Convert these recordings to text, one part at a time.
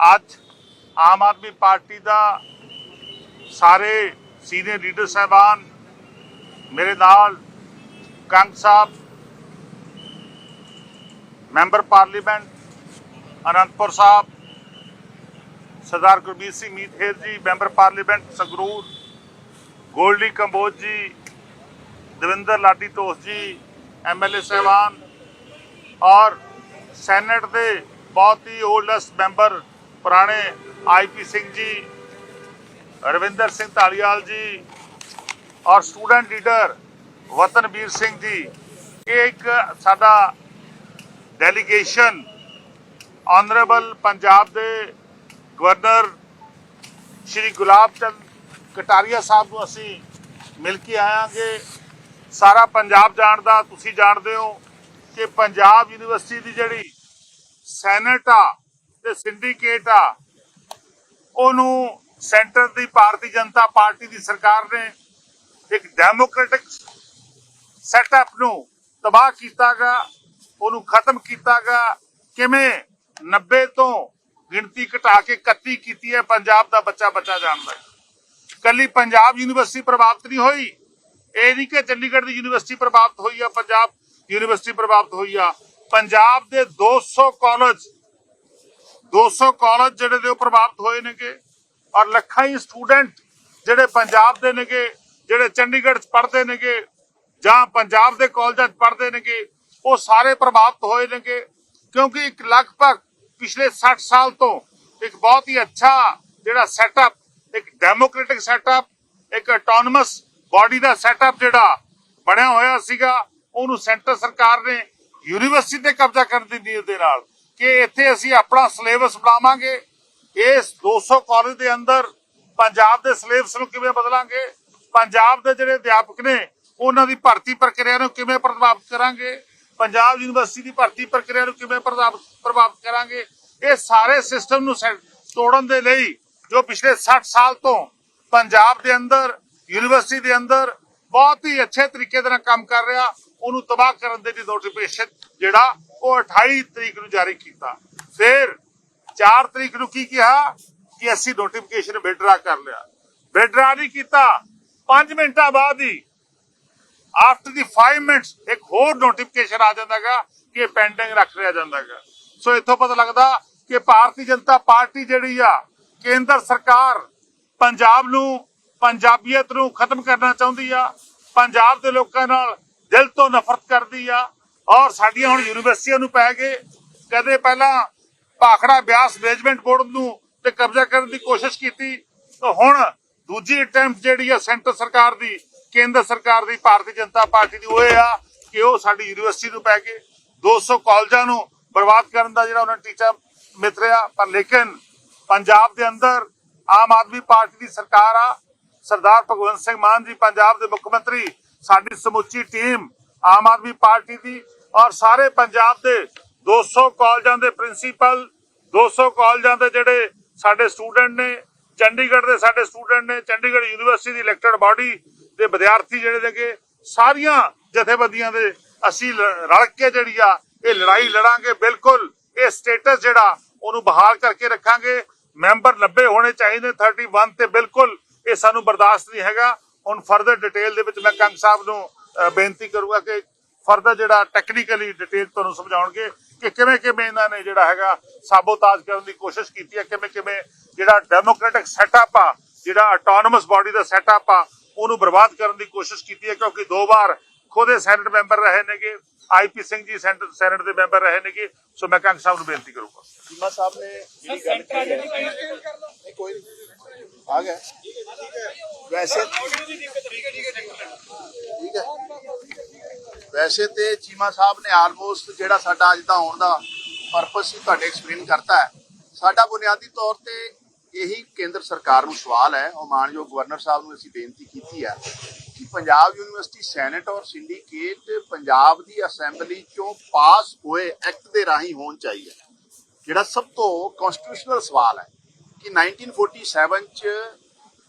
ਅੱਜ ਆਮ ਆਦਮੀ ਪਾਰਟੀ ਦਾ ਸਾਰੇ senior leader ਸਾਹਿਬਾਨ, ਮੇਰੇ ਨਾਲ Kang Sahib, member parliament, Anandpur Sahib, Sardar Gurbir Singh Meet Hayer ji, member parliament, Sangrur, Goldy Kamboj ji, Davinder Laddi ਤੋਸ ਜੀ MLA ਸਾਹਿਬਾਨ ਔਰ ਸੈਨੇਟ ਦੇ ਬਹੁਤ ਹੀ 올ਡੈਸਟ ਮੈਂਬਰ ਪੁਰਾਣੇ ਆਈਪੀ ਸਿੰਘ ਜੀ, ਰਵਿੰਦਰ ਸਿੰਘ ਢਾਲੀਵਾਲ ਜੀ ਔਰ ਸਟੂਡੈਂਟ ਲੀਡਰ ਵਤਨਵੀਰ ਸਿੰਘ ਜੀ। ਇਹ ਇੱਕ ਸਾਡਾ ਡੈਲੀਗੇਸ਼ਨ ਆਨਰੇਬਲ ਪੰਜਾਬ ਦੇ ਗਵਰਨਰ ਸ਼੍ਰੀ ਗੁਲਾਬ ਚੰਦ ਕਟਾਰੀਆ ਸਾਹਿਬ ਨੂੰ ਅਸੀਂ ਮਿਲ ਕੇ ਆਇਆਂਗੇ। ਸਾਰਾ ਪੰਜਾਬ ਜਾਣਦਾ, ਤੁਸੀਂ ਜਾਣਦੇ ਹੋ ਕਿ ਪੰਜਾਬ ਯੂਨੀਵਰਸਿਟੀ ਦੀ ਜਿਹੜੀ ਸੈਨੇਟ ਆ ਤੇ ਸਿੰਡੀਕੇਟ ਆ, ਉਹਨੂੰ ਸੈਂਟਰ ਦੀ ਭਾਰਤੀ ਜਨਤਾ ਪਾਰਟੀ ਦੀ ਸਰਕਾਰ ਨੇ ਇੱਕ ਡੈਮੋਕ੍ਰੈਟਿਕ ਸੈਟਅਪ ਨੂੰ ਤਬਾਹ ਕੀਤਾਗਾ, ਉਹਨੂੰ ਖਤਮ ਕੀਤਾਗਾ। ਕਿਵੇਂ? 90 ਤੋਂ ਗਿਣਤੀ ਘਟਾ ਕੇ 31 ਕੀਤੀ ਹੈ, ਪੰਜਾਬ ਦਾ ਬੱਚਾ ਬੱਚਾ ਜਾਣਦਾ ਹੈ ਕੱਲੀ ਪੰਜਾਬ ਯੂਨੀਵਰਸਿਟੀ ਪ੍ਰਭਾਵਿਤ ਨਹੀਂ ਹੋਈ। ਇਹ ਨਹੀਂ ਕਿ ਚੰਡੀਗੜ੍ਹ ਦੀ ਯੂਨੀਵਰਸਿਟੀ ਪ੍ਰਭਾਵਿਤ ਹੋਈ ਆ, ਪੰਜਾਬ ਯੂਨੀਵਰਸਿਟੀ ਪ੍ਰਭਾਵਿਤ ਹੋਈ ਆ। ਪੰਜਾਬ ਦੇ 200 ਕਾਲਜ 200 ਕਾਲਜ ਜਿਹੜੇ ਦੇ ਉਹ ਪ੍ਰਭਾਵਿਤ ਹੋਏ ਨੇਗੇ ਔਰ ਲੱਖਾਂ ਹੀ ਸਟੂਡੈਂਟ ਜਿਹੜੇ ਪੰਜਾਬ ਦੇ ਨੇਗੇ, ਜਿਹੜੇ ਚੰਡੀਗੜ੍ਹ 'ਚ ਪੜ੍ਹਦੇ ਨੇਗੇ ਜਾਂ ਪੰਜਾਬ ਦੇ ਕਾਲਜਾਂ 'ਚ ਪੜ੍ਹਦੇ ਨੇਗੇ, ਉਹ ਸਾਰੇ ਪ੍ਰਭਾਵਿਤ ਹੋਏ ਨੇਗੇ ਕਿਉਂਕਿ ਇੱਕ ਲਗਭਗ ਪਿਛਲੇ 60 ਸਾਲ ਤੋਂ ਇੱਕ ਬਹੁਤ ਹੀ ਅੱਛਾ ਜਿਹੜਾ ਸੈਟਅਪ ਇੱਕ ਡੈਮੋਕ੍ਰੈਟਿਕ ਸੈਟਅਪ ਇੱਕ ਆਟੋਨਮਸ ਬਾਡੀ ਦਾ ਸੈਟਅਪ ਜਿਹੜਾ ਬਣਿਆ ਹੋਇਆ ਸੀਗਾ, ਉਹਨੂੰ ਸੈਂਟਰ ਸਰਕਾਰ ਨੇ ਯੂਨੀਵਰਸਿਟੀ ਤੇ ਕਬਜ਼ਾ ਕਰਨ ਦੀ ਨੀਅਤ ਦੇ ਨਾਲ। ਕਿ ਇੱਥੇ ਅਸੀਂ ਆਪਣਾ ਸਿਲੇਬਸ ਬਣਾਵਾਂਗੇ। ਇਸ 200 ਕਾਲਜ ਦੇ ਅੰਦਰ ਪੰਜਾਬ ਦੇ ਸਿਲੇਬਸ ਨੂੰ ਕਿਵੇਂ ਬਦਲਾਂਗੇ, ਪੰਜਾਬ ਦੇ ਜਿਹੜੇ ਅਧਿਆਪਕ ਨੇ, ਉਹਨਾਂ ਦੀ ਭਰਤੀ ਪ੍ਰਕਿਰਿਆ ਨੂੰ ਕਿਵੇਂ ਪ੍ਰਭਾਵਿਤ ਕਰਾਂਗੇ, ਪੰਜਾਬ ਯੂਨੀਵਰਸਿਟੀ ਦੀ ਭਰਤੀ ਪ੍ਰਕਿਰਿਆ ਨੂੰ ਕਿਵੇਂ ਪ੍ਰਭਾਵਿਤ ਪ੍ਰਭਾਵਿਤ ਕਰਾਂਗੇ, ਇਹ ਸਾਰੇ ਸਿਸਟਮ ਨੂੰ ਤੋੜਨ ਦੇ ਲਈ ਜੋ ਪਿਛਲੇ 60 ਸਾਲ ਤੋਂ ਪੰਜਾਬ ਦੇ ਅੰਦਰ, ਯੂਨੀਵਰਸਿਟੀ ਦੇ ਅੰਦਰ ਬਹੁਤ ਹੀ ਅੱਛੇ ਤਰੀਕੇ ਦੇ ਨਾਲ ਕੰਮ ਕਰ ਰਿਹਾ, ਉਹਨੂੰ ਤਬਾਹ ਕਰਨ ਦੇ ਲਈ ਨੋਟੀਫਿਕੇਸ਼ਨ ਜਿਹੜਾ ਉਹ 28 ਤਰੀਕ ਨੂੰ ਜਾਰੀ ਕੀਤਾ। ਫਿਰ 4 ਤਰੀਕ ਨੂੰ ਕੀ ਕਿਹਾ? ਕਿ ਅਸੀਂ ਨੋਟੀਫਿਕੇਸ਼ਨ ਵਿਡਰਾ ਕਰ ਲਿਆ। ਵਿਡਰਾ ਨਹੀਂ ਕੀਤਾ। 5 ਮਿੰਟਾਂ ਬਾਅਦ ਹੀ ਆਫਟਰ ਦੀ 5 ਮਿੰਟਸ ਇੱਕ ਹੋਰ ਨੋਟੀਫਿਕੇਸ਼ਨ ਆ ਜਾਂਦਾਗਾ ਕਿ ਪੈਂਡਿੰਗ ਰੱਖ ਲਿਆ ਜਾਂਦਾਗਾ। ਸੋ ਇੱਥੋਂ ਪਤਾ ਲੱਗਦਾ ਕਿ ਭਾਰਤੀ ਜਨਤਾ ਪਾਰਟੀ ਜਿਹੜੀ ਆ, ਕੇਂਦਰ ਸਰਕਾਰ ਪੰਜਾਬ ਨੂੰ, ਪੰਜਾਬੀਅਤ ਨੂੰ ਖਤਮ ਕਰਨਾ ਚਾਹੁੰਦੀ ਆ। ਪੰਜਾਬ ਦੇ ਲੋਕਾਂ ਨਾਲ ਦਿਲ ਤੋਂ ਨਫ਼ਰਤ ਕਰਦੀ ਆ। ਔਰ ਸਾਡੀਆਂ ਹੁਣ ਯੂਨੀਵਰਸਿਟੀਆਂ ਨੂੰ ਪੈ ਗਏ ਕਦੇ ਪਹਿਲਾਂ ਭਾਖੜਾ ਬਿਆਸ ਮੈਨੇਜਮੈਂਟ ਬੋਰਡ ਨੂੰ ਤੇ ਕਬਜ਼ਾ ਕਰਨ ਦੀ ਕੋਸ਼ਿਸ਼ ਕੀਤੀ, ਤਾਂ ਹੁਣ ਦੂਜੀ ਅਟੈਂਪਟ ਜਿਹੜੀ ਆ ਸੈਂਟਰ ਸਰਕਾਰ ਦੀ, ਕੇਂਦਰ ਸਰਕਾਰ ਦੀ, ਭਾਰਤੀ ਜਨਤਾ ਪਾਰਟੀ ਦੀ, ਉਹ ਆ ਕਿ ਉਹ ਸਾਡੀ ਯੂਨੀਵਰਸਿਟੀ ਨੂੰ ਪੈ ਗਏ 200 ਕਾਲਜਾਂ ਨੂੰ ਬਰਬਾਦ ਕਰਨ ਦਾ ਜਿਹੜਾ ਉਹਨਾਂ ਟੀਚਾ ਮਿੱਤਰਿਆ ਪਰ ਲੇਕਿਨ ਪੰਜਾਬ ਦੇ ਅੰਦਰ ਆਮ ਆਦਮੀ ਪਾਰਟੀ ਦੀ ਸਰਕਾਰ ਆ, ਸਰਦਾਰ ਭਗਵੰਤ ਸਿੰਘ ਮਾਨ ਜੀ, ਪੰਜਾਬ ਦੇ ਮੁੱਖ ਮੰਤਰੀ, ਸਾਡੀ ਸਮੁੱਚੀ ਟੀਮ ਆਮ ਆਦਮੀ ਪਾਰਟੀ ਦੀ ਔਰ ਸਾਰੇ ਪੰਜਾਬ ਦੇ 200 ਕਾਲਜਾਂ ਦੇ ਪ੍ਰਿੰਸੀਪਲ 200 ਕਾਲਜਾਂ ਦੇ ਜਿਹੜੇ ਸਾਡੇ ਸਟੂਡੈਂਟ ਨੇ, ਚੰਡੀਗੜ੍ਹ ਦੇ ਸਾਡੇ ਸਟੂਡੈਂਟ ਨੇ, ਚੰਡੀਗੜ੍ਹ ਯੂਨੀਵਰਸਿਟੀ ਦੀ ਇਲੈਕਟਡ ਬਾਡੀ ਦੇ ਵਿਦਿਆਰਥੀ ਜਿਹੜੇ ਨੇਗੇ, ਸਾਰੀਆਂ ਜਥੇਬੰਦੀਆਂ ਦੇ ਅਸੀਂ ਰਲ ਕੇ ਜਿਹੜੀ ਆ, ਇਹ ਲੜਾਈ ਲੜਾਂਗੇ, ਬਿਲਕੁਲ ਇਹ ਸਟੇਟਸ ਜਿਹੜਾ, ਉਹਨੂੰ ਬਹਾਲ ਕਰਕੇ ਰੱਖਾਂਗੇ। ਮੈਂਬਰ 90 ਹੋਣੇ ਚਾਹੀਦੇ 31 ਤੇ ਬਿਲਕੁਲ ਇਹ ਸਾਨੂੰ ਬਰਦਾਸ਼ਤ ਨਹੀਂ ਹੈਗਾ। ਹੁਣ ਫਰਦਰ ਡਿਟੇਲ ਦੇ ਵਿੱਚ ਮੈਂ ਕੰਗ ਸਾਹਿਬ ਨੂੰ ਬੇਨਤੀ ਕਰੂੰਗਾ ਕਿ ਫਰਦਰ ਜਿਹੜਾ ਟੈਕਨੀਕਲੀ ਡਿਟੇਲ ਤੁਹਾਨੂੰ ਸਮਝਾਉਣਗੇ ਕਿ ਕਿਵੇਂ ਕਿਵੇਂ ਇਹਨਾਂ ਨੇ ਜਿਹੜਾ ਹੈਗਾ ਸਾਬੋਤਾਜ ਕਰਨ ਦੀ ਕੋਸ਼ਿਸ਼ ਕੀਤੀ ਹੈ ਕਿਵੇਂ ਕਿਵੇਂ ਜਿਹੜਾ ਡੈਮੋਕ੍ਰੈਟਿਕ ਸੈਟਅਪ ਆ ਜਿਹੜਾ ਆਟੋਨਮਸ ਬਾਡੀ ਦਾ ਸੈਟਅਪ ਆ ਉਹਨੂੰ ਬਰਬਾਦ ਕਰਨ ਦੀ ਕੋਸ਼ਿਸ਼ ਕੀਤੀ ਹੈ ਕਿਉਂਕਿ ਦੋ ਵਾਰ ਖੁਦੇ ਸੈਨੇਟ ਮੈਂਬਰ ਰਹੇ ਨੇਗੇ ਆਈਪੀ ਸਿੰਘ ਜੀ ਸੈਂਟਰ ਸੈਨੇਟ ਦੇ ਮੈਂਬਰ ਰਹੇ ਨੇਗੇ ਸੋ ਮੈਂ ਕੰਗ ਸਾਹਿਬ ਨੂੰ ਬੇਨਤੀ ਕਰੂੰਗਾ। ਚੀਮਾ ਸਾਹਿਬ ਨੇ ਜਿਹੜੀ ਗੱਲ ਕੀਤੀ ਹੈ ਨਹੀਂ, ਕੋਈ ਨਹੀਂ। ਆ ਗਿਆ। ਵੈਸੇ ਠੀਕ ਹੈ। ਵੈਸੇ ਤੇ ਚੀਮਾ ਸਾਹਿਬ ਨੇ ਆਲਮੋਸਟ ਜਿਹੜਾ ਸਾਡਾ ਅੱਜ ਦਾ ਆਉਣ ਦਾ ਪਰਪਸ ਹੀ ਤੁਹਾਡੇ ਐਕਸਪਲੇਨ ਕਰਤਾ ਹੈ। ਸਾਡਾ ਬੁਨਿਆਦੀ ਤੌਰ ਤੇ ਇਹੀ ਕੇਂਦਰ ਸਰਕਾਰ ਨੂੰ ਸਵਾਲ ਹੈ, ਉਹ ਮਾਨਯੋਗ ਗਵਰਨਰ ਸਾਹਿਬ ਨੂੰ ਅਸੀਂ ਬੇਨਤੀ ਕੀਤੀ ਹੈ ਕਿ ਪੰਜਾਬ ਯੂਨੀਵਰਸਿਟੀ ਸੈਨੇਟ ਔਰ ਸਿੰਡੀਕੇਟ ਪੰਜਾਬ ਦੀ ਅਸੈਂਬਲੀ ਚੋਂ ਪਾਸ ਹੋਏ ਐਕਟ ਦੇ ਰਾਹੀਂ ਹੋਣ ਚਾਹੀਏ। ਜਿਹੜਾ ਸਭ ਤੋਂ ਕਨਸਟੀਟਿਊਸ਼ਨਲ ਸਵਾਲ ਹੈ ਕਿ 1947 ਚ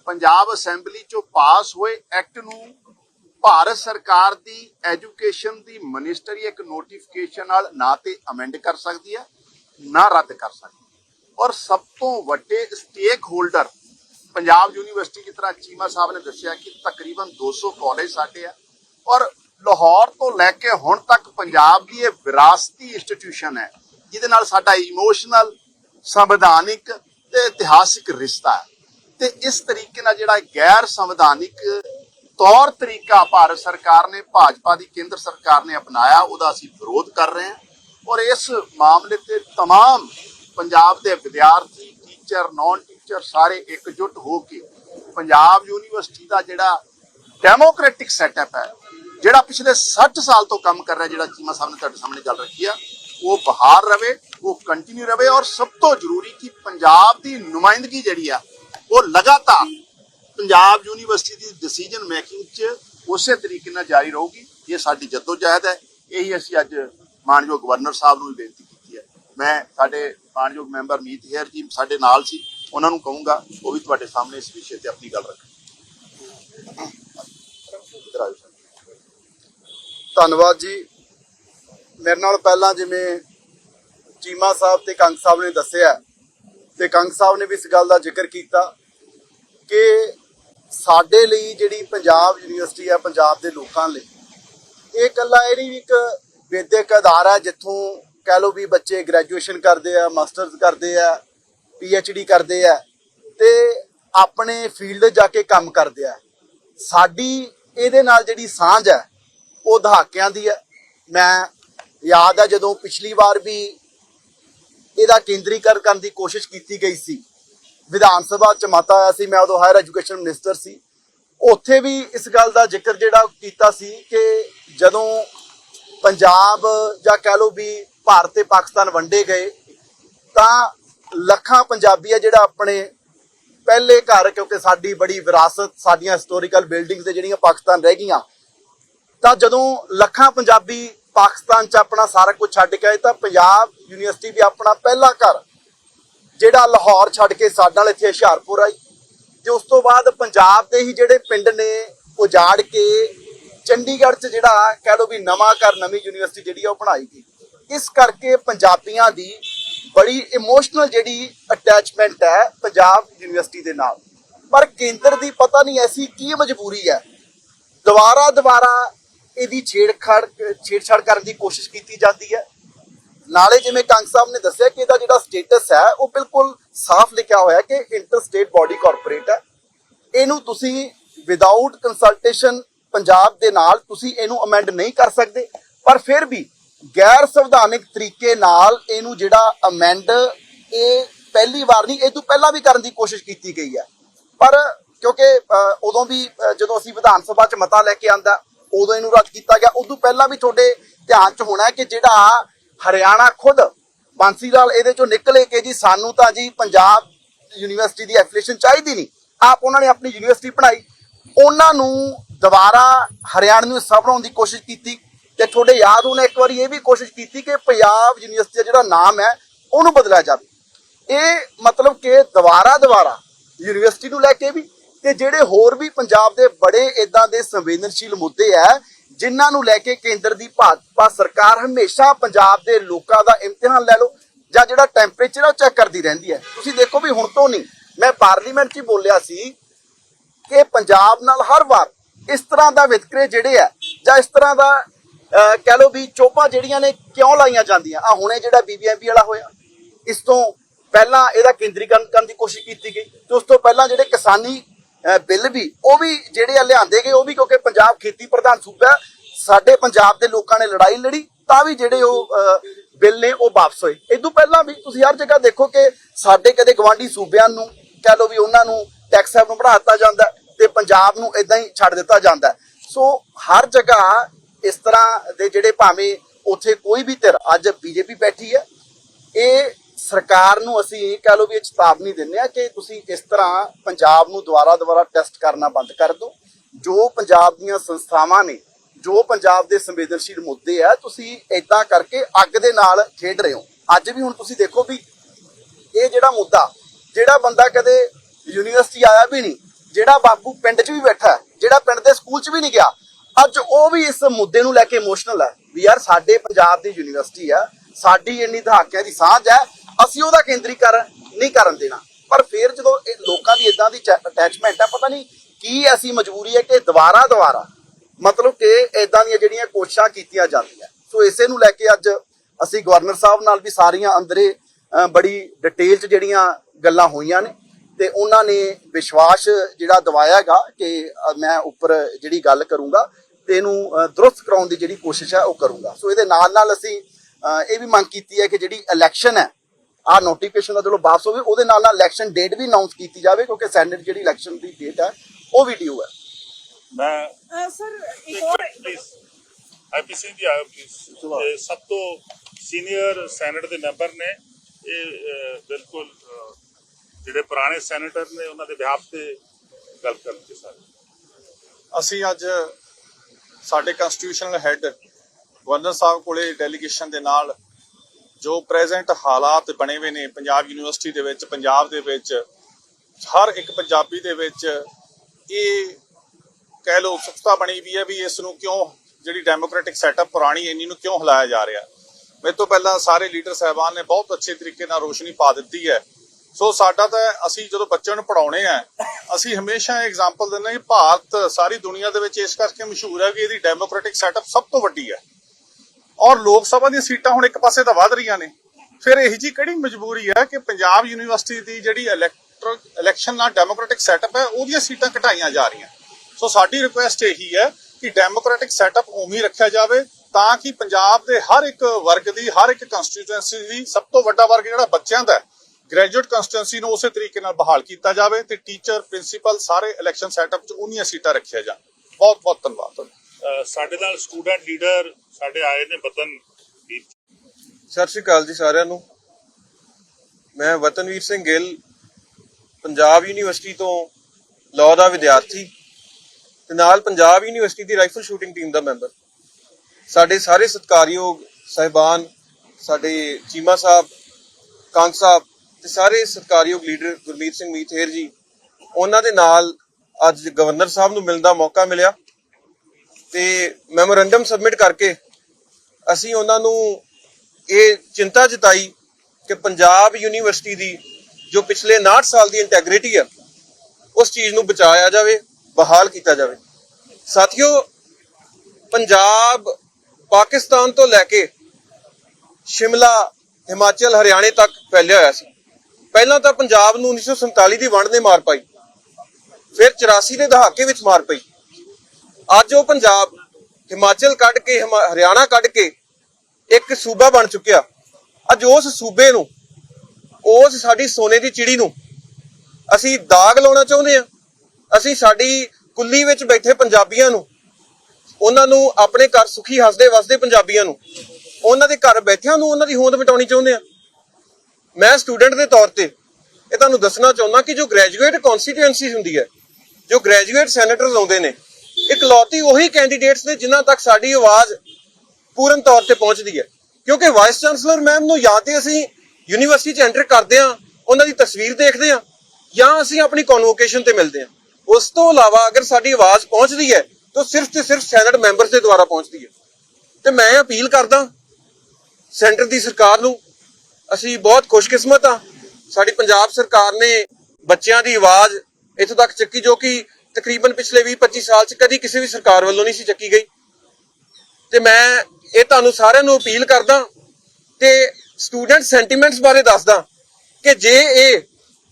ਪੰਜਾਬ ਅਸੈਂਬਲੀ ਚੋਂ ਪਾਸ ਹੋਏ ਐਕਟ ਨੂੰ ਭਾਰਤ ਸਰਕਾਰ ਦੀ ਐਜੂਕੇਸ਼ਨ ਦੀ ਮਿਨਿਸਟਰੀ ਇੱਕ ਨੋਟੀਫਿਕੇਸ਼ਨ ਨਾਲ ਨਾ ਤੇ ਅਮੈਂਡ ਕਰ ਸਕਦੀ ਹੈ, ਨਾ ਰੱਦ ਕਰ ਸਕਦੀ ਔਰ ਸਭ ਤੋਂ ਵੱਡੇ ਸਟੇਕ ਹੋਲਡਰ ਪੰਜਾਬ ਯੂਨੀਵਰਸਿਟੀ ਦੀ ਤਰ੍ਹਾਂ ਚੀਮਾ ਸਾਹਿਬ ਨੇ ਦੱਸਿਆ ਕਿ ਤਕਰੀਬਨ 200 ਕਾਲਜ ਸਾਡੇ ਆ। ਔਰ ਲਾਹੌਰ ਤੋਂ ਲੈ ਕੇ ਹੁਣ ਤੱਕ ਪੰਜਾਬ ਦੀ ਇਹ ਵਿਰਾਸਤੀ ਇੰਸਟੀਟਿਊਸ਼ਨ ਹੈ, ਜਿਹਦੇ ਨਾਲ ਸਾਡਾ ਇਮੋਸ਼ਨਲ ਸੰਵਿਧਾਨਿਕ ਤੇ ਇਤਿਹਾਸਿਕ ਰਿਸ਼ਤਾ ਹੈ। ਤੇ ਇਸ ਤਰੀਕੇ ਨਾਲ ਜਿਹੜਾ ਗੈਰ ਸੰਵਿਧਾਨਿਕ ਤੌਰ ਤਰੀਕਾ ਭਾਰਤ ਸਰਕਾਰ ਨੇ ਭਾਜਪਾ ਦੀ ਕੇਂਦਰ ਸਰਕਾਰ ਨੇ ਅਪਣਾਇਆ ਉਹਦਾ ਅਸੀਂ ਵਿਰੋਧ ਕਰ ਰਹੇ ਹਾਂ ਔਰ ਇਸ ਮਾਮਲੇ ਤੇ तमाम ਪੰਜਾਬ ਦੇ ਵਿਦਿਆਰਥੀ ਟੀਚਰ ਨਾਨ ਟੀਚਰ ਸਾਰੇ ਇਕਜੁੱਟ ਹੋ ਕੇ ਪੰਜਾਬ ਯੂਨੀਵਰਸਿਟੀ ਦਾ ਜਿਹੜਾ ਡੈਮੋਕ੍ਰੈਟਿਕ ਸੈਟਅਪ ਹੈ ਜਿਹੜਾ ਪਿਛਲੇ 60 ਸਾਲ ਤੋਂ ਕੰਮ ਕਰ ਰਿਹਾ ਜਿਹੜਾ ਚੀਮਾ ਸਾਹਿਬ ਨੇ ਤੁਹਾਡੇ ਸਾਹਮਣੇ ਗੱਲ ਰੱਖੀ ਆ ਉਹ ਬਹਾਰ ਰਵੇ ਉਹ ਕੰਟੀਨਿਊ ਰਵੇ ਔਰ ਸਭ ਤੋਂ ਜ਼ਰੂਰੀ ਕਿ ਪੰਜਾਬ ਦੀ ਨੁਮਾਇੰਦਗੀ ਜਿਹੜੀ ਆ ਉਹ ਲਗਾਤਾਰ ਪੰਜਾਬ ਯੂਨੀਵਰਸਿਟੀ ਦੀ ਡਿਸੀਜਨ ਮੇਕਿੰਗ 'ਚ ਉਸੇ ਤਰੀਕੇ ਨਾਲ ਜਾਰੀ ਰਹੂਗੀ। ਇਹ ਸਾਡੀ ਜਦੋਜਹਿਦ ਹੈ। ਇਹੀ ਅਸੀਂ ਅੱਜ ਮਾਨਯੋਗ ਗਵਰਨਰ ਸਾਹਿਬ ਨੂੰ ਵੀ ਬੇਨਤੀ ਕੀਤੀ ਹੈ। ਮੈਂ ਸਾਡੇ ਮਾਨਯੋਗ ਮੈਂਬਰ ਮੀਤ ਹੇਅਰ ਜੀ ਸਾਡੇ ਨਾਲ ਸੀ। ਉਹਨਾਂ ਨੂੰ ਕਹੂੰਗਾ, ਉਹ ਵੀ ਤੁਹਾਡੇ ਸਾਹਮਣੇ ਇਸ ਵਿਸ਼ੇ ਤੇ ਆਪਣੀ ਗੱਲ ਰੱਖਣ। ਧੰਨਵਾਦ ਜੀ। ਮੇਰੇ ਨਾਲ ਪਹਿਲਾਂ ਜਿਵੇਂ ਚੀਮਾ ਸਾਹਿਬ ਤੇ ਕੰਗ ਸਾਹਿਬ ਨੇ ਦੱਸਿਆ ਤੇ ਕੰਗ ਸਾਹਿਬ ਨੇ ਵੀ ਇਸ ਗੱਲ ਦਾ ਜ਼ਿਕਰ ਕੀਤਾ ਕਿ ਸਾਡੇ ਲਈ ਜਿਹੜੀ ਪੰਜਾਬ ਯੂਨੀਵਰਸਿਟੀ ਹੈ ਪੰਜਾਬ ਦੇ ਲੋਕਾਂ ਲਈ, ਇਹ ਇਕੱਲਾ ਇਹ ਨਹੀਂ ਇੱਕ ਵਿਦਿਅਕ ਅਦਾਰਾ ਹੈ ਜਿੱਥੋਂ ਕਹਿ ਲਓ ਵੀ ਬੱਚੇ ਗ੍ਰੈਜੂਏਸ਼ਨ ਕਰਦੇ ਆ ਮਾਸਟਰਸ ਕਰਦੇ ਆ ਡੀ ਕਰਦੇ ਆ ਤੇ ਆਪਣੇ ਫੀਲਡ ਜਾ ਕੇ ਕੰਮ ਕਰਦੇ ਆ। ਸਾਡੀ ਇਹਦੇ ਨਾਲ ਜਿਹੜੀ ਸਾਂਝ ਹੈ, ਉਹ ਦਹਾਕਿਆਂ ਦੀ ਹੈ। ਮੈਂ ਯਾਦ ਆ ਜਦੋਂ ਪਿਛਲੀ ਵਾਰ ਵੀ ਇਹਦਾ ਕੇਂਦਰੀਕਰਨ ਕਰਨ ਦੀ ਕੋਸ਼ਿਸ਼ ਕੀਤੀ ਗਈ ਸੀ ਵਿਧਾਨ ਸਭਾ ਚ ਮਤਾ ਆਇਆ ਸੀ, ਮੈਂ ਉਦੋਂ ਹਾਇਰ ਐਜੂਕੇਸ਼ਨ ਮਿਨਿਸਟਰ ਸੀ। ਉੱਥੇ ਵੀ ਇਸ ਗੱਲ ਦਾ ਜ਼ਿਕਰ ਜਿਹੜਾ ਕੀਤਾ ਸੀ ਕਿ ਜਦੋਂ ਪੰਜਾਬ ਜਾਂ ਕਹਿ ਲਓ ਵੀ ਭਾਰਤ ਤੇ ਪਾਕਿਸਤਾਨ ਵੰਡੇ ਗਏ, ਤਾਂ ਲੱਖਾਂ ਪੰਜਾਬੀ ਆ ਜਿਹੜਾ ਆਪਣੇ ਪਹਿਲੇ ਘਰ, ਕਿਉਂਕਿ ਸਾਡੀ ਬੜੀ ਵਿਰਾਸਤ, ਸਾਡੀਆਂ ਹਿਸਟੋਰੀਕਲ ਬਿਲਡਿੰਗਸ ਤੇ ਜਿਹੜੀਆਂ ਪਾਕਿਸਤਾਨ ਰਹਿ ਗਈਆਂ, ਤਾਂ ਜਦੋਂ ਲੱਖਾਂ ਪੰਜਾਬੀ ਪਾਕਿਸਤਾਨ 'ਚ ਆਪਣਾ ਸਾਰਾ ਕੁਝ ਛੱਡ ਕੇ ਆਏ, ਤਾਂ ਪੰਜਾਬ ਯੂਨੀਵਰਸਿਟੀ ਵੀ ਆਪਣਾ ਪਹਿਲਾ ਘਰ ਜਿਹੜਾ ਲਾਹੌਰ ਛੱਡ ਕੇ ਸਾਡੇ ਨਾਲ ਇੱਥੇ ਹੁਸ਼ਿਆਰਪੁਰ ਆਈ। ਤੇ ਉਸ ਤੋਂ ਬਾਅਦ ਪੰਜਾਬ ਦੇ ਹੀ ਜਿਹੜੇ ਪਿੰਡ ਨੇ ਉਜਾੜ ਕੇ ਚੰਡੀਗੜ੍ਹ 'ਚ ਜਿਹੜਾ ਕਹਿ ਲਓ ਵੀ ਨਵਾਂ ਘਰ, ਨਵੀਂ ਯੂਨੀਵਰਸਿਟੀ ਜਿਹੜੀ ਆ ਉਹ ਬਣਾਈ ਗਈ। ਇਸ ਕਰਕੇ ਪੰਜਾਬੀਆਂ ਦੀ ਬੜੀ ਇਮੋਸ਼ਨਲ ਜਿਹੜੀ ਅਟੈਚਮੈਂਟ ਹੈ ਪੰਜਾਬ ਯੂਨੀਵਰਸਿਟੀ ਦੇ ਨਾਲ। ਪਰ ਕੇਂਦਰ ਦੀ ਪਤਾ ਨਹੀਂ ਐਸੀ ਕੀ ਮਜਬੂਰੀ ਹੈ। ਦੁਬਾਰਾ ਦੁਬਾਰਾ ਇਹਦੀ ਛੇੜਖਾੜ, ਛੇੜਛਾੜ ਕਰਨ ਦੀ ਕੋਸ਼ਿਸ਼ ਕੀਤੀ ਜਾਂਦੀ ਹੈ। ਨਾਲੇ ਜਿਵੇਂ ਕੰਗ ਸਾਹਿਬ ਨੇ ਦੱਸਿਆ ਕਿ ਇਹਦਾ ਜਿਹੜਾ ਸਟੇਟਸ ਹੈ, ਉਹ ਬਿਲਕੁਲ ਸਾਫ਼ ਲਿਖਿਆ ਹੋਇਆ ਕਿ ਇੰਟਰ ਸਟੇਟ ਬਾਡੀ ਕਾਰਪੋਰੇਟ ਹੈ। ਇਹਨੂੰ ਤੁਸੀਂ ਵਿਦਆਊਟ ਕੰਸਲਟੇਸ਼ਨ ਪੰਜਾਬ ਦੇ ਨਾਲ ਤੁਸੀਂ ਇਹਨੂੰ ਅਮੈਂਡ ਨਹੀਂ ਕਰ ਸਕਦੇ। ਪਰ ਫਿਰ ਵੀ ਗੈਰ ਸੰਵਿਧਾਨਿਕ ਤਰੀਕੇ ਨਾਲ ਇਹਨੂੰ ਜਿਹੜਾ ਅਮੈਂਡ ਇਹ ਪਹਿਲੀ ਵਾਰ ਨਹੀਂ, ਇਹ ਤੋਂ ਪਹਿਲਾਂ ਵੀ ਕਰਨ ਦੀ ਕੋਸ਼ਿਸ਼ ਕੀਤੀ ਗਈ ਹੈ। ਪਰ ਕਿਉਂਕਿ ਉਦੋਂ ਵੀ ਜਦੋਂ ਅਸੀਂ ਵਿਧਾਨ ਸਭਾ 'ਚ ਮਤਾ ਲੈ ਕੇ ਆਂਦਾ, ਉਦੋਂ ਇਹਨੂੰ ਰੱਦ ਕੀਤਾ ਗਿਆ। ਉਦੋਂ ਪਹਿਲਾਂ ਵੀ ਤੁਹਾਡੇ ਧਿਆਨ 'ਚ ਹੋਣਾ ਕਿ ਜਿਹੜਾ ਹਰਿਆਣਾ ਖੁਦ ਬਾਂਸੀ ਲਾਲ ਇਹਦੇ 'ਚੋਂ ਨਿਕਲੇ ਕਿ ਜੀ ਸਾਨੂੰ ਤਾਂ ਜੀ ਪੰਜਾਬ ਯੂਨੀਵਰਸਿਟੀ ਦੀ ਐਫੀਲੀਏਸ਼ਨ ਚਾਹੀਦੀ ਨਹੀਂ। ਆਪ ਉਹਨਾਂ ਨੇ ਆਪਣੀ ਯੂਨੀਵਰਸਿਟੀ ਬਣਾਈ। ਉਹਨਾਂ ਨੂੰ ਦੁਬਾਰਾ ਹਰਿਆਣਾ ਨੂੰ ਹਿੱਸਾ ਬਣਾਉਣ ਦੀ ਕੋਸ਼ਿਸ਼ ਕੀਤੀ। ਤੇ ਤੁਹਾਡੇ ਯਾਦ ਹੋਣਾ ਇੱਕ ਵਾਰੀ ਇਹ ਵੀ ਕੋਸ਼ਿਸ਼ ਕੀਤੀ ਕਿ ਪੰਜਾਬ ਯੂਨੀਵਰਸਿਟੀ ਦਾ ਜਿਹੜਾ ਨਾਮ ਹੈ, ਉਹਨੂੰ ਬਦਲਿਆ ਜਾਵੇ। ਇਹ ਮਤਲਬ ਕਿ ਦੁਬਾਰਾ ਦੁਬਾਰਾ ਯੂਨੀਵਰਸਿਟੀ ਨੂੰ ਲੈ ਕੇ ਵੀ ਤੇ ਜਿਹੜੇ ਹੋਰ ਵੀ ਪੰਜਾਬ ਦੇ ਬੜੇ ਇਦਾਂ ਦੇ ਸੰਵੇਦਨਸ਼ੀਲ ਮੁੱਦੇ ਆ ਜਿਨ੍ਹਾਂ ਨੂੰ ਲੈ ਕੇ ਕੇਂਦਰ ਦੀ ਭਾਜਪਾ ਸਰਕਾਰ ਹਮੇਸ਼ਾ ਪੰਜਾਬ ਦੇ ਲੋਕਾਂ ਦਾ ਇਮਤਿਹਾਨ ਲੈ ਲਓ ਜਾਂ ਜਿਹੜਾ ਟੈਂਪਰੇਚਰ ਉਹ ਚੈੱਕ ਕਰਦੀ ਰਹਿੰਦੀ ਹੈ। ਤੁਸੀਂ ਦੇਖੋ ਵੀ ਹੁਣ ਤੋਂ ਨਹੀਂ ਮੈਂ ਪਾਰਲੀਮੈਂਟ 'ਚ ਹੀ ਬੋਲਿਆ ਸੀ ਕਿ ਪੰਜਾਬ ਨਾਲ ਹਰ ਵਾਰ ਇਸ ਤਰ੍ਹਾਂ ਦਾ ਵਿਤਕਰੇ ਜਿਹੜੇ ਆ ਜਾਂ ਇਸ ਤਰ੍ਹਾਂ ਦਾ ਅਹ, ਕਹਿ ਲਓ ਵੀ ਚੋਪਾਂ ਜਿਹੜੀਆਂ ਨੇ ਕਿਉਂ ਲਾਈਆਂ ਜਾਂਦੀਆਂ? ਆ ਹੁਣੇ ਜਿਹੜਾ ਬੀਬੀਐਮਪੀ ਵਾਲਾ ਹੋਇਆ। ਇਸ ਤੋਂ ਪਹਿਲਾਂ ਇਹਦਾ ਕੇਂਦਰੀਕਰਨ ਕਰਨ ਦੀ ਕੋਸ਼ਿਸ਼ ਕੀਤੀ ਗਈ ਤੇ ਉਸ ਤੋਂ ਪਹਿਲਾਂ ਜਿਹੜੇ ਕਿਸਾਨੀ ਬਿੱਲ ਵੀ, ਉਹ ਵੀ ਜਿਹੜੇ ਲਿਆਂਦੇ ਗਏ, ਉਹ ਵੀ ਕਿਉਂਕਿ ਪੰਜਾਬ ਖੇਤੀ ਪ੍ਰਧਾਨ ਸੂਬਾ ਸਾਡੇ ਪੰਜਾਬ ਦੇ ਲੋਕਾਂ ਨੇ ਲੜਾਈ ਲੜੀ, ਤਾਂ ਵੀ ਜਿਹੜੇ ਉਹ ਬਿੱਲ ਨੇ ਉਹ ਵਾਪਸ ਹੋਏ। ਇਦੋਂ ਪਹਿਲਾਂ ਵੀ ਤੁਸੀਂ ਹਰ ਜਗ੍ਹਾ ਦੇਖੋ ਕਿ ਸਾਡੇ ਕਦੇ ਗਵਾਂਢੀ ਸੂਬਿਆਂ ਨੂੰ, ਕਹਿ ਲਓ ਵੀ ਉਹਨਾਂ ਨੂੰ ਟੈਕਸ ਹੈਵਨ ਬਣਾ ਦਿੱਤਾ ਜਾਂਦਾ ਤੇ ਪੰਜਾਬ ਨੂੰ ਇਦਾਂ ਹੀ ਛੱਡ ਦਿੱਤਾ ਜਾਂਦਾ ਸੋ ਹਰ ਜਗ੍ਹਾ ਇਸ ਤਰ੍ਹਾਂ ਦੇ ਜਿਹੜੇ ਭਾਵੇਂ ਉੱਥੇ ਕੋਈ ਵੀ ਧਿਰ, ਅੱਜ ਬੀਜੇਪੀ ਬੈਠੀ ਹੈ, ਇਹ ਸਰਕਾਰ ਨੂੰ ਅਸੀਂ ਇਹ ਕਹ ਲਓ ਵੀ ਇਹ ਚੇਤਾਵਨੀ ਦਿੰਦੇ ਆ ਕਿ ਤੁਸੀਂ ਇਸ ਤਰ੍ਹਾਂ ਪੰਜਾਬ ਨੂੰ ਦੁਬਾਰਾ ਦੁਬਾਰਾ ਟੈਸਟ ਕਰਨਾ ਬੰਦ ਕਰ ਦਿਓ। ਜੋ ਪੰਜਾਬ ਦੀਆਂ ਸੰਸਥਾਵਾਂ ਨੇ, ਜੋ ਪੰਜਾਬ ਦੇ ਸੰਵੇਦਨਸ਼ੀਲ ਮੁੱਦੇ ਆ, ਤੁਸੀਂ ਇਦਾਂ ਕਰਕੇ ਅੱਗ ਦੇ ਨਾਲ ਖੇਡ ਰਹੇ ਹੋ। ਅੱਜ ਵੀ ਹੁਣ ਤੁਸੀਂ ਦੇਖੋ ਵੀ ਇਹ ਜਿਹੜਾ ਮੁੱਦਾ, ਜਿਹੜਾ ਬੰਦਾ ਕਦੇ ਯੂਨੀਵਰਸਿਟੀ ਆਇਆ ਵੀ ਨਹੀਂ, ਜਿਹੜਾ ਬਾਪੂ ਪਿੰਡ 'ਚ ਵੀ ਬੈਠਾ ਜਿਹੜਾ ਪਿੰਡ ਦੇ ਸਕੂਲ 'ਚ ਵੀ ਨਹੀਂ ਗਿਆ, ਅੱਜ ਉਹ ਵੀ ਇਸ ਮੁੱਦੇ ਨੂੰ ਲੈ ਕੇ ਇਮੋਸ਼ਨਲ ਹੈ ਵੀ ਯਾਰ ਸਾਡੇ ਪੰਜਾਬ ਦੀ ਯੂਨੀਵਰਸਿਟੀ ਆ, ਸਾਡੀ ਇੰਨੀ ਦਹਾਕਿਆਂ ਦੀ ਸਾਂਝ ਹੈ ਅਸੀਂ ਉਹਦਾ ਕੇਂਦਰੀਕਰਨ ਨਹੀਂ ਕਰਨ ਦੇਣਾ। ਪਰ ਫਿਰ ਜਦੋਂ ਇਹ ਲੋਕਾਂ ਦੀ ਇਦਾਂ ਦੀ ਅਟੈਚਮੈਂਟ ਹੈ ਪਤਾ ਨਹੀਂ ਕੀ ਐਸੀ ਮਜਬੂਰੀ ਹੈ ਕਿ ਦੁਬਾਰਾ ਦੁਬਾਰਾ ਮਤਲਬ ਕਿ ਇਦਾਂ ਦੀਆਂ ਜਿਹੜੀਆਂ ਕੋਸ਼ਿਸ਼ਾਂ ਕੀਤੀਆਂ ਜਾਂਦੀਆਂ। ਸੋ ਇਸੇ ਨੂੰ ਲੈ ਕੇ ਅੱਜ ਅਸੀਂ ਗਵਰਨਰ ਸਾਹਿਬ ਨਾਲ ਵੀ ਸਾਰੀਆਂ ਅੰਦਰੇ ਬੜੀ ਡਿਟੇਲ ਚ ਜਿਹੜੀਆਂ ਗੱਲਾਂ ਹੋਈਆਂ ਨੇ ਤੇ ਉਹਨਾਂ ਨੇ ਵਿਸ਼ਵਾਸ ਜਿਹੜਾ ਦਿਵਾਇਆਗਾ ਕਿ ਮੈਂ ਉੱਪਰ ਜਿਹੜੀ ਗੱਲ ਕਰੂੰਗਾ ਤੇ ਇਹਨੂੰ ਦਰੁਸਤ ਕਰਾਉਣ ਦੀ ਜਿਹੜੀ ਕੋਸ਼ਿਸ਼ ਹੈ ਉਹ ਕਰੂੰਗਾ। ਸੋ ਇਹਦੇ ਨਾਲ ਨਾਲ ਅਸੀਂ ਇਹ ਵੀ ਮੰਗ ਕੀਤੀ ਹੈ ਕਿ ਜਿਹੜੀ ਇਲੈਕਸ਼ਨ ਹੈ ਆ ਨੋਟੀਫਿਕੇਸ਼ਨ ਦਾ ਜਦੋਂ ਵਾਪਸ ਹੋਵੇ ਉਹਦੇ ਨਾਲ ਨਾਲ ਇਲੈਕਸ਼ਨ ਡੇਟ ਵੀ ਅਨਾਉਂਸ ਕੀਤੀ ਜਾਵੇ ਕਿਉਂਕਿ ਸੈਨੇਟ ਜਿਹੜੀ ਇਲੈਕਸ਼ਨ ਦੀ ਡੇਟ ਹੈ ਉਹ ਵੀ ਡਿਊ ਹੈ ਮੈਂ ਸਰ ਇੱਕ ਹੋਰ ਪਲੀਜ਼ ਆਈਪੀ ਸਿੰਘ ਜੀ ਆਇਓ ਪਲੀਜ਼ ਇਹ ਸਭ ਤੋਂ ਸੀਨੀਅਰ ਸੈਨੇਟ ਦੇ ਮੈਂਬਰ ਨੇ। ਇਹ ਬਿਲਕੁਲ ਜਿਹੜੇ ਪੁਰਾਣੇ ਸੈਨੇਟਰ ਨੇ ਉਹਨਾਂ ਦੇ ਵਿਆਪ ਤੇ ਗੱਲ ਕਰਨਗੇ ਸਾਰੇ। ਅਸੀਂ ਅੱਜ ਸਾਡੇ ਕਨਸਟੀਟਿਊਸ਼ਨਲ ਹੈੱਡ ਗਵਰਨਰ ਸਾਹਿਬ ਕੋਲੇ ਡੈਲੀਗੇਸ਼ਨ ਦੇ ਨਾਲ ਜੋ ਪ੍ਰੈਜ਼ੈਂਟ ਹਾਲਾਤ ਬਣੇ ਹੋਏ ਨੇ ਪੰਜਾਬ ਯੂਨੀਵਰਸਿਟੀ ਦੇ ਵਿੱਚ, ਪੰਜਾਬ ਦੇ ਵਿੱਚ, ਹਰ ਇੱਕ ਪੰਜਾਬੀ ਦੇ ਵਿੱਚ, ਇਹ ਕਹਿ ਲਓ ਉਤਸੁਕਤਾ ਬਣੀ ਵੀ ਹੈ ਵੀ ਇਸ ਨੂੰ ਕਿਉਂ ਜਿਹੜੀ ਡੈਮੋਕ੍ਰੈਟਿਕ ਸੈਟਅਪ ਪੁਰਾਣੀ ਇੰਨੀ ਨੂੰ ਕਿਉਂ ਹਿਲਾਇਆ ਜਾ ਰਿਹਾ। ਮੇਰੇ ਤੋਂ ਪਹਿਲਾਂ ਸਾਰੇ ਲੀਡਰ ਸਾਹਿਬਾਨ ਨੇ ਬਹੁਤ ਅੱਛੇ ਤਰੀਕੇ ਨਾਲ ਰੋਸ਼ਨੀ ਪਾ ਦਿੱਤੀ ਹੈ। ਸੋ ਸਾਡਾ ਤਾਂ ਅਸੀਂ ਜਦੋਂ ਬੱਚਿਆਂ ਨੂੰ ਪੜਾਉਣੇ ਆ, ਅਸੀਂ ਹਮੇਸ਼ਾ ਐਗਜ਼ਾਮਪਲ ਦਿੰਦੇ ਹਾਂ ਕਿ ਭਾਰਤ ਸਾਰੀ ਦੁਨੀਆ ਦੇ ਵਿੱਚ ਇਸ ਕਰਕੇ ਮਸ਼ਹੂਰ ਹੈ ਕਿ ਇਹਦੀ ਡੈਮੋਕ੍ਰੈਟਿਕ ਸੈਟਅਪ ਸਭ ਤੋਂ ਵੱਡੀ ਹੈ। ਔਰ ਲੋਕ ਸਭਾ ਦੀਆਂ ਸੀਟਾਂ ਹੁਣ ਇੱਕ ਪਾਸੇ ਤਾਂ ਵਧ ਰਹੀਆਂ ਨੇ। ਫਿਰ ਇਹ ਜੀ ਕਿਹੜੀ ਮਜਬੂਰੀ ਹੈ ਕਿ ਪੰਜਾਬ ਯੂਨੀਵਰਸਿਟੀ ਦੀ ਜਿਹੜੀ ਇਲੈਕਟ੍ਰਲ ਇਲੈਕਸ਼ਨ ਨਾਲ ਡੈਮੋਕ੍ਰੈਟਿਕ ਸੈਟਅਪ ਹੈ, ਉਹਦੀਆਂ ਸੀਟਾਂ ਘਟਾਈਆਂ ਜਾ ਰਹੀਆਂ। ਸੋ ਸਾਡੀ ਰਿਕੁਐਸਟ ਇਹੀ ਹੈ ਕਿ ਡੈਮੋਕ੍ਰੈਟਿਕ ਸੈਟਅਪ ਉਵੇਂ ਰੱਖਿਆ ਜਾਵੇ ਤਾਂ ਕਿ ਪੰਜਾਬ ਦੇ ਹਰ ਇੱਕ ਵਰਗ ਦੀ, ਹਰ ਇੱਕ ਕੰਸਟੀਟੂਐਂਸੀ ਦੀ ਸਭ ਤੋਂ ਵੱਡਾ ਵਰਗ ਜਿਹੜਾ ਬੱਚਿਆਂ ਦਾ ਗ੍ਰੈਜੂਏਟ ਕੰਸਟੀਟੂਐਂਸੀ ਨੂੰ ਉਸੇ ਤਰੀਕੇ ਨਾਲ ਬਹਾਲ ਕੀਤਾ ਜਾਵੇ ਤੇ ਟੀਚਰ ਪ੍ਰਿੰਸੀਪਲ ਸਾਰੇ ਇਲੈਕਸ਼ਨ ਸੈਟਅਪ 'ਚ ਉਹਨੀਆਂ ਸੀਟਾਂ ਰੱਖੀਆਂ ਜਾਣ। ਬਹੁਤ ਬਹੁਤ ਧੰਨਵਾਦ ਤੁਹਾਡਾ। ਸਾਡੇ ਨਾਲ ਸਟੂਡੈਂਟ ਲੀਡਰ ਸਾਡੇ ਆਏ ਨੇ ਵਤਨ ਸਤਿ ਸ਼੍ਰੀ ਅਕਾਲ ਜੀ ਸਾਰਿਆਂ ਨੂੰ। ਮੈਂ ਵਤਨਵੀਰ ਸਿੰਘ ਗਿੱਲ, ਪੰਜਾਬ ਯੂਨੀਵਰਸਿਟੀ ਤੋਂ ਲਾਅ ਦਾ ਵਿਦਿਆਰਥੀ ਤੇ ਨਾਲ ਪੰਜਾਬ ਯੂਨੀਵਰਸਿਟੀ ਦੀ ਰਾਈਫਲ ਸ਼ੂਟਿੰਗ ਟੀਮ ਦਾ ਮੈਂਬਰ। ਸਾਡੇ ਸਾਰੇ ਸਤਿਕਾਰਯੋਗ ਸਹਿਬਾਨ, ਸਾਡੇ ਚੀਮਾ ਸਾਹਿਬ, ਕੰਗ ਸਾਹਿਬ ਤੇ ਸਾਰੇ ਸਤਿਕਾਰਯੋਗ ਲੀਡਰ ਗੁਰਮੀਤ ਸਿੰਘ ਮੀਥੇਰ ਜੀ, ਉਹਨਾਂ ਦੇ ਨਾਲ ਅੱਜ ਗਵਰਨਰ ਸਾਹਿਬ ਨੂੰ ਮਿਲਣ ਦਾ ਮੌਕਾ ਮਿਲਿਆ। ਤੇ ਮੈਮੋਰੰਡਮ ਸਬਮਿਟ ਕਰਕੇ ਅਸੀਂ ਉਹਨਾਂ ਨੂੰ ਇਹ ਚਿੰਤਾ ਜਤਾਈ ਕਿ ਪੰਜਾਬ ਯੂਨੀਵਰਸਿਟੀ ਦੀ ਜੋ ਪਿਛਲੇ 69 ਸਾਲ ਦੀ ਇੰਟੈਗ੍ਰਿਟੀ ਹੈ ਉਸ ਚੀਜ਼ ਨੂੰ ਬਚਾਇਆ ਜਾਵੇ, ਬਹਾਲ ਕੀਤਾ ਜਾਵੇ। ਸਾਥੀਓ, ਪੰਜਾਬ ਪਾਕਿਸਤਾਨ ਤੋਂ ਲੈ ਕੇ ਸ਼ਿਮਲਾ, ਹਿਮਾਚਲ, ਹਰਿਆਣੇ ਤੱਕ ਫੈਲਿਆ ਹੋਇਆ ਸੀ। ਪਹਿਲਾਂ ਤਾਂ ਪੰਜਾਬ ਨੂੰ 1947 ਦੀ ਵੰਡ ਨੇ ਮਾਰ ਪਾਈ, ਫਿਰ 84 ਦੇ ਦਹਾਕੇ ਵਿੱਚ ਮਾਰ ਪਈ। ਅੱਜ ਉਹ ਪੰਜਾਬ, ਹਿਮਾਚਲ ਕੱਢ ਕੇ, ਹਿਮਾ- ਹਰਿਆਣਾ ਕੱਢ ਕੇ ਇੱਕ ਸੂਬਾ ਬਣ ਚੁੱਕਿਆ। ਅੱਜ ਉਸ ਸੂਬੇ ਨੂੰ, ਉਸ ਸਾਡੀ ਸੋਨੇ ਦੀ ਚਿੜੀ ਨੂੰ ਅਸੀਂ ਦਾਗ ਲਾਉਣਾ ਚਾਹੁੰਦੇ ਆ ਅਸੀਂ ਸਾਡੀ ਕੁੱਲੀ ਵਿੱਚ ਬੈਠੇ ਪੰਜਾਬੀਆਂ ਨੂੰ, ਉਹਨਾਂ ਨੂੰ ਆਪਣੇ ਘਰ ਸੁਖੀ ਹੱਸਦੇ ਵਸਦੇ ਪੰਜਾਬੀਆਂ ਨੂੰ, ਉਹਨਾਂ ਦੇ ਘਰ ਬੈਠਿਆਂ ਨੂੰ ਉਹਨਾਂ ਦੀ ਹੋਂਦ ਮਿਟਾਉਣੀ ਚਾਹੁੰਦੇ ਆ ਮੈਂ ਸਟੂਡੈਂਟ ਦੇ ਤੌਰ ਤੇ ਇਹ ਤੁਹਾਨੂੰ ਦੱਸਣਾ ਚਾਹੁੰਦਾ ਕਿ ਜੋ ਗ੍ਰੈਜੂਏਟ ਕਨਸਟੀਟੂਐਂਸੀ ਹੁੰਦੀ ਹੈ, ਜੋ ਗ੍ਰੈਜੂਏਟ ਸੈਨੇਟਰਸ ਆਉਂਦੇ ਨੇ ਇਕਲੌਤੀ ਉਹੀ ਕੈਂਡੀਡੇਟਸ ਨੇ ਜਿਨ੍ਹਾਂ ਤੱਕ ਸਾਡੀ ਆਵਾਜ਼ ਪੂਰਨ ਤੌਰ ਤੇ ਪਹੁੰਚਦੀ ਹੈ। ਕਿਉਂਕਿ ਵਾਈਸ ਚਾਂਸਲਰ ਮੈਮ ਨੂੰ ਜਾਂ ਤੇ ਅਸੀਂ ਯੂਨੀਵਰਸਿਟੀ 'ਚ ਐਂਟਰ ਕਰਦੇ ਹਾਂ, ਉਹਨਾਂ ਦੀ ਤਸਵੀਰ ਦੇਖਦੇ ਹਾਂ, ਜਾਂ ਅਸੀਂ ਆਪਣੀ ਕਨਵੋਕੇਸ਼ਨ ਤੇ ਮਿਲਦੇ ਹਾਂ। ਉਸ ਤੋਂ ਇਲਾਵਾ ਅਗਰ ਸਾਡੀ ਆਵਾਜ਼ ਪਹੁੰਚਦੀ ਹੈ, ਤਾਂ ਸਿਰਫ ਤੇ ਸਿਰਫ ਸੈਨੇਟ ਮੈਂਬਰਸ ਦੇ ਦੁਆਰਾ ਪਹੁੰਚਦੀ ਹੈ। ਤੇ ਮੈਂ ਅਪੀਲ ਕਰਦਾ ਸੈਂਟਰ ਦੀ ਸਰਕਾਰ ਨੂੰ, ਅਸੀਂ ਬਹੁਤ ਖੁਸ਼ਕਿਸਮਤ ਆ ਸਾਡੀ ਪੰਜਾਬ ਸਰਕਾਰ ਨੇ ਬੱਚਿਆਂ ਦੀ ਆਵਾਜ਼ ਇੱਥੋਂ ਤੱਕ ਚੱਕੀ ਜੋ ਕਿ ਤਕਰੀਬਨ ਪਿਛਲੇ 20-25 ਸਾਲ 'ਚ ਕਦੀ ਕਿਸੇ ਵੀ ਸਰਕਾਰ ਵੱਲੋਂ ਨਹੀਂ ਸੀ ਚੱਕੀ ਗਈ। ਤੇ ਮੈਂ ਇਹ ਤੁਹਾਨੂੰ ਸਾਰਿਆਂ ਨੂੰ ਅਪੀਲ ਕਰਦਾ ਤੇ ਸਟੂਡੈਂਟ ਸੈਂਟੀਮੈਂਟਸ ਬਾਰੇ ਦੱਸਦਾ ਕਿ ਜੇ ਇਹ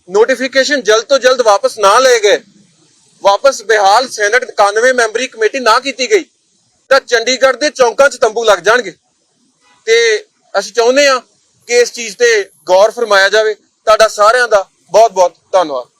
ਨੋਟੀਫਿਕੇਸ਼ਨ ਜਲਦ ਤੋਂ ਜਲਦ ਵਾਪਸ ਨਾ ਲਏ ਗਏ, ਵਾਪਸ ਬਿਹਾਲ ਸੈਨੇਟ 91 ਮੈਂਬਰੀ ਕਮੇਟੀ ਨਾ ਕੀਤੀ ਗਈ, ਤਾਂ ਚੰਡੀਗੜ੍ਹ ਦੇ ਚੌਂਕਾਂ 'ਚ ਤੰਬੂ ਲੱਗ ਜਾਣਗੇ। ਤੇ ਅਸੀਂ ਚਾਹੁੰਦੇ ਹਾਂ ਕਿ ਇਸ ਚੀਜ਼ ਤੇ ਗੌਰ ਫਰਮਾਇਆ ਜਾਵੇ। ਤੁਹਾਡਾ ਸਾਰਿਆਂ ਦਾ ਬਹੁਤ ਬਹੁਤ ਧੰਨਵਾਦ।